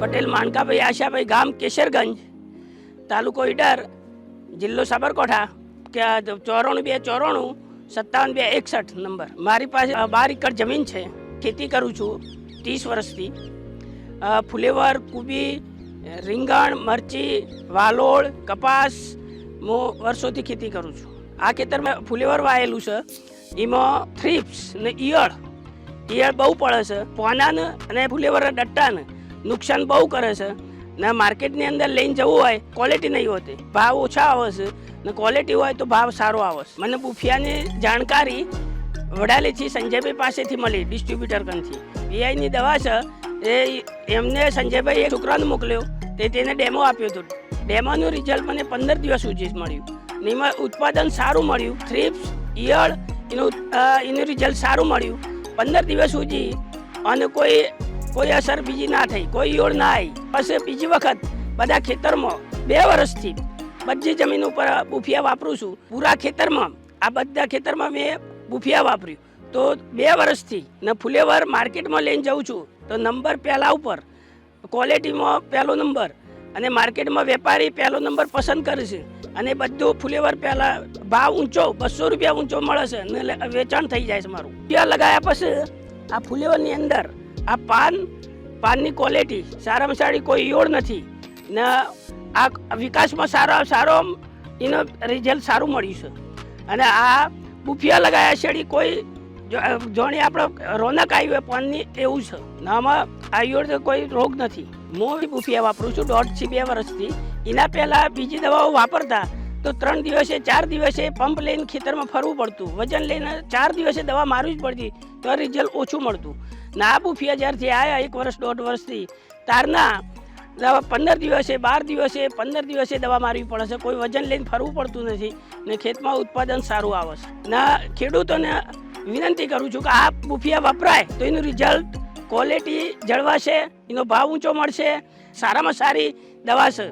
પટેલ માણકાભાઈ આશાભાઈ ગામ કેશરગંજ, તાલુકો ઈડર, જિલ્લો સાબરકાંઠા, કે ચોરાણું બે ચોરાણું, સત્તાવન બે એકસઠ નંબર. મારી પાસે બાર એકર જમીન છે. ખેતી કરું છું ત્રીસ વર્ષથી. ફુલેવર, કુબી, રીંગણ, મરચી, વાલોળ, કપાસ હું વર્ષોથી ખેતી કરું છું. આ ખેતરમાં ફુલેવર વાયેલું છે. એમાં થ્રીપ્સ ને ઈયળ. ઈયળ બહુ પડે છે. પોનાને અને ફુલેવરના ડટ્ટાને નુકસાન બહુ કરે છે. ને માર્કેટની અંદર લઈને જવું હોય ક્વોલિટી નહીં હોતી. ભાવ ઓછા આવે છે ને ક્વોલિટી હોય તો ભાવ સારો આવે છે. મને બુફિયાની જાણકારી વડાલીથી સંજયભાઈ પાસેથી મળી ડિસ્ટ્રીબ્યુટર કંથી વીઆઈની દવા છે, એ એમને સંજયભાઈ એક છોકરાને મોકલ્યો. તે તેને ડેમો આપ્યો હતો. ડેમોનું રિઝલ્ટ મને પંદર દિવસ સુધી મળ્યું. ને એમાં ઉત્પાદન સારું મળ્યું. થ્રીપ્સ ઈયળ, એનું એનું રિઝલ્ટ સારું મળ્યું. પંદર દિવસ સુધી અને કોઈ કોઈ અસર બીજી ના થઈ, કોઈ યોળ ના આવી પછી બીજી વખત બધા ખેતરમાં બે વર્ષથી બધી જમીન ઉપર બુફિયા વાપરું છું. પૂરા ખેતરમાં, આ બધા ખેતરમાં મેં બુફિયા વાપર્યું. તો બે વર્ષથી ને ફુલેવર માર્કેટમાં લઈને જાઉં છું. તો નંબર પહેલા ઉપર, ક્વોલિટીમાં પહેલો નંબર અને માર્કેટમાં વેપારી પહેલો નંબર પસંદ કરે છે. અને બધું ફુલેવર પહેલાં ભાવ ઊંચો, બસો રૂપિયા ઊંચો મળે છે ને વેચાણ થઈ જાય છે મારું. રૂપિયા લગાવ્યા પછી આ ફુલેવરની અંદર આ પાન, પાનની ક્વોલિટી સારામાં સારી કોઈ ઈયોળ નથી. ને આ વિકાસમાં સારો સારો એનો રિઝલ્ટ સારું મળ્યું છે. અને આ બુફિયા લગાયા છેડી કોઈ જોણી આપણે રોનક આવી હોય પાનની એવું છે. આમાં આ ઈયોળ કોઈ રોગ નથી. હું બુફિયા વાપરું છું દોઢથી બે વર્ષથી. એના પહેલાં બીજી દવાઓ વાપરતા તો ત્રણ દિવસે, ચાર દિવસે પંપ લઈને ખેતરમાં ફરવું પડતું. વજન લઈને ચાર દિવસે દવા મારવી જ પડતી, તો રિઝલ્ટ ઓછું મળતું. ને આ બુફિયા જ્યારથી આવ્યા એક વર્ષ, દોઢ વર્ષથી, તારના દવા પંદર દિવસે, બાર દિવસે, પંદર દિવસે દવા મારવી પડે છે. કોઈ વજન લઈને ફરવું પડતું નથી ને ખેતમાં ઉત્પાદન સારું આવે છે. ના, ખેડૂતોને વિનંતી કરું છું કે આ બુફિયા વપરાય તો એનું રિઝલ્ટ ક્વોલિટી જળવાશે, એનો ભાવ ઊંચો મળશે, સારામાં સારી દવા છે.